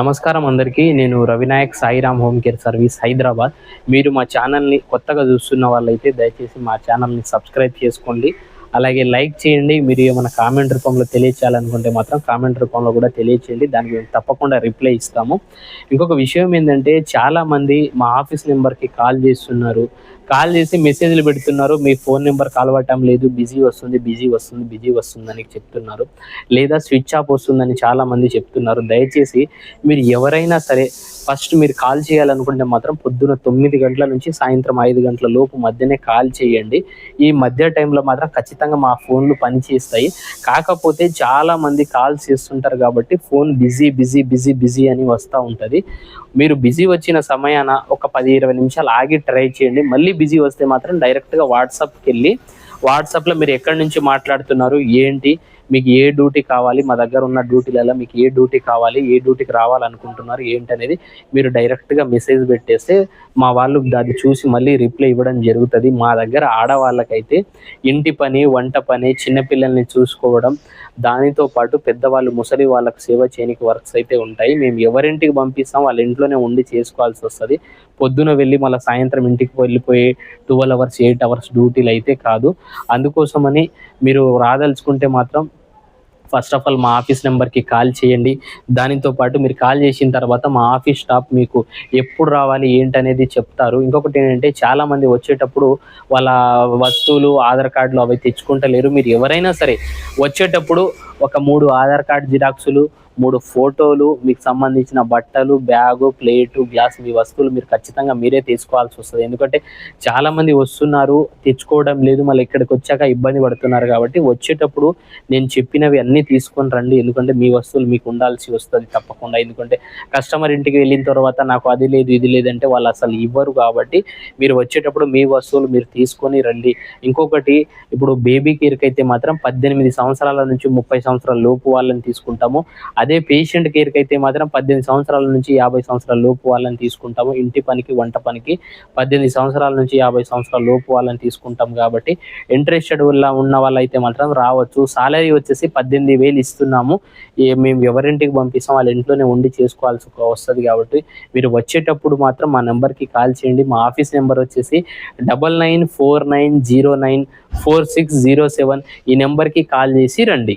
నమస్కారం అందరికీ. నేను Ravinayak Sairam home care service Hyderabad. మీరు మా ఛానల్ని కొత్తగా చూస్తున్న వాళ్ళైతే దయచేసి మా ఛానల్ని సబ్స్క్రైబ్ చేసుకోండి. అలాగే లైక్ చేయండి. మీరు ఏమైనా కామెంట్ రూపంలో తెలియచేయాలనుకుంటే మాత్రం కామెంట్ రూపంలో కూడా తెలియచేయండి. దానికి మేము తప్పకుండా రిప్లై ఇస్తాము. ఇంకొక విషయం ఏంటంటే చాలామంది మా ఆఫీస్ నెంబర్కి కాల్ చేస్తున్నారు. కాల్ చేసి మెసేజ్లు పెడుతున్నారు. మీ ఫోన్ నెంబర్ కలవటం లేదు. బిజీ వస్తుంది బిజీ వస్తుంది బిజీ వస్తుందని చెప్తున్నారు. లేదా స్విచ్ ఆఫ్ వస్తుందని చాలా మంది చెప్తున్నారు. దయచేసి మీరు ఎవరైనా సరే ఫస్ట్ మీరు కాల్ చేయాలనుకుంటే మాత్రం పొద్దున తొమ్మిది గంటల నుంచి సాయంత్రం ఐదు గంటల లోపు మధ్యనే కాల్ చేయండి. ఈ మధ్య టైంలో మాత్రం ఖచ్చితంగా ఖచ్చితంగా మా ఫోన్లు పనిచేస్తాయి. కాకపోతే చాలా మంది కాల్స్ చేస్తుంటారు కాబట్టి phone busy busy busy busy అని వస్తూ ఉంటుంది. మీరు బిజీ వచ్చిన సమయాన ఒక పది ఇరవై నిమిషాలు ఆగి ట్రై చేయండి. మళ్ళీ బిజీ వస్తే మాత్రం డైరెక్ట్గా వాట్సాప్కి వెళ్ళి వాట్సాప్లో మీరు ఎక్కడి నుంచి మాట్లాడుతున్నారు ఏంటి మీకు ఏ డ్యూటీ కావాలి మా దగ్గర ఉన్న డ్యూటీలలో మీకు ఏ డ్యూటీ కావాలి ఏ డ్యూటీకి రావాలనుకుంటున్నారు ఏంటి అనేది మీరు డైరెక్ట్గా మెసేజ్ పెట్టేస్తే మా వాళ్ళు దాన్ని చూసి మళ్ళీ రిప్లై ఇవ్వడం జరుగుతుంది. మా దగ్గర ఆడవాళ్ళకైతే ఇంటి పని వంట పని చిన్నపిల్లల్ని చూసుకోవడం దానితో పాటు పెద్దవాళ్ళు ముసలి వాళ్ళకు సేవ చేయనికి వర్క్స్ అయితే ఉంటాయి. మేము ఎవరింటికి పంపిస్తాం వాళ్ళ ఇంట్లోనే ఉండి చేసుకోవాల్సి వస్తుంది. పొద్దున వెళ్ళి మళ్ళీ సాయంత్రం ఇంటికి వెళ్ళిపోయి ట్వెల్వ్ అవర్స్ ఎయిట్ అవర్స్ డ్యూటీలు అయితే కాదు. అందుకోసమని మీరు రాదలుచుకుంటే మాత్రం ఫస్ట్ ఆఫ్ ఆల్ మా ఆఫీస్ నెంబర్కి కాల్ చేయండి. దానితో పాటు మీరు కాల్ చేసిన తర్వాత మా ఆఫీస్ స్టాఫ్ మీకు ఎప్పుడు రావాలి ఏంటనేది చెప్తారు. ఇంకొకటి ఏంటంటే చాలామంది వచ్చేటప్పుడు వాళ్ళ వస్తువులు ఆధార్ కార్డులు అవి తెచ్చుకుంటలేరు. మీరు ఎవరైనా సరే వచ్చేటప్పుడు ఒక మూడు ఆధార్ కార్డ్ జిరాక్సులు మూడు ఫోటోలు మీకు సంబంధించిన బట్టలు బ్యాగు ప్లేటు గ్లాస్ మీ వస్తువులు మీరు ఖచ్చితంగా మీరే తీసుకోవాల్సి వస్తుంది. ఎందుకంటే చాలా మంది వస్తున్నారు తెచ్చుకోవడం లేదు మళ్ళీ ఇక్కడికి వచ్చాక ఇబ్బంది పడుతున్నారు కాబట్టి వచ్చేటప్పుడు నేను చెప్పినవి అన్నీ తీసుకొని రండి. ఎందుకంటే మీ వస్తువులు మీకు ఉండాల్సి వస్తుంది తప్పకుండా. ఎందుకంటే కస్టమర్ ఇంటికి వెళ్ళిన తర్వాత నాకు అది లేదు ఇది లేదంటే వాళ్ళు అసలు ఇవ్వరు కాబట్టి మీరు వచ్చేటప్పుడు మీ వస్తువులు మీరు తీసుకొని రండి. ఇంకొకటి ఇప్పుడు బేబీ కేర్కి అయితే మాత్రం పద్దెనిమిది సంవత్సరాల నుంచి ముప్పై సంవత్సరాలు సంవత్సరాల లోపు వాళ్ళని తీసుకుంటాము. అదే పేషెంట్ కేర్కి అయితే మాత్రం పద్దెనిమిది సంవత్సరాల నుంచి యాభై సంవత్సరాల లోపు వాళ్ళని తీసుకుంటాము. ఇంటి పనికి వంట పనికి పద్దెనిమిది సంవత్సరాల నుంచి యాభై సంవత్సరాల లోపు వాళ్ళని తీసుకుంటాం కాబట్టి ఇంట్రెస్టెడ్ వల్ల ఉన్న వాళ్ళైతే మాత్రం రావచ్చు. సాలరీ వచ్చేసి పద్దెనిమిది వేలు ఇస్తున్నాము. మేము ఎవరింటికి పంపిస్తాం వాళ్ళ ఇంట్లోనే ఉండి చేసుకోవాల్సి వస్తుంది కాబట్టి మీరు వచ్చేటప్పుడు మాత్రం మా నెంబర్కి కాల్ చేయండి. మా ఆఫీస్ నెంబర్ వచ్చేసి double nine four nine zero nine four six zero seven ఈ నెంబర్కి కాల్ చేసి రండి.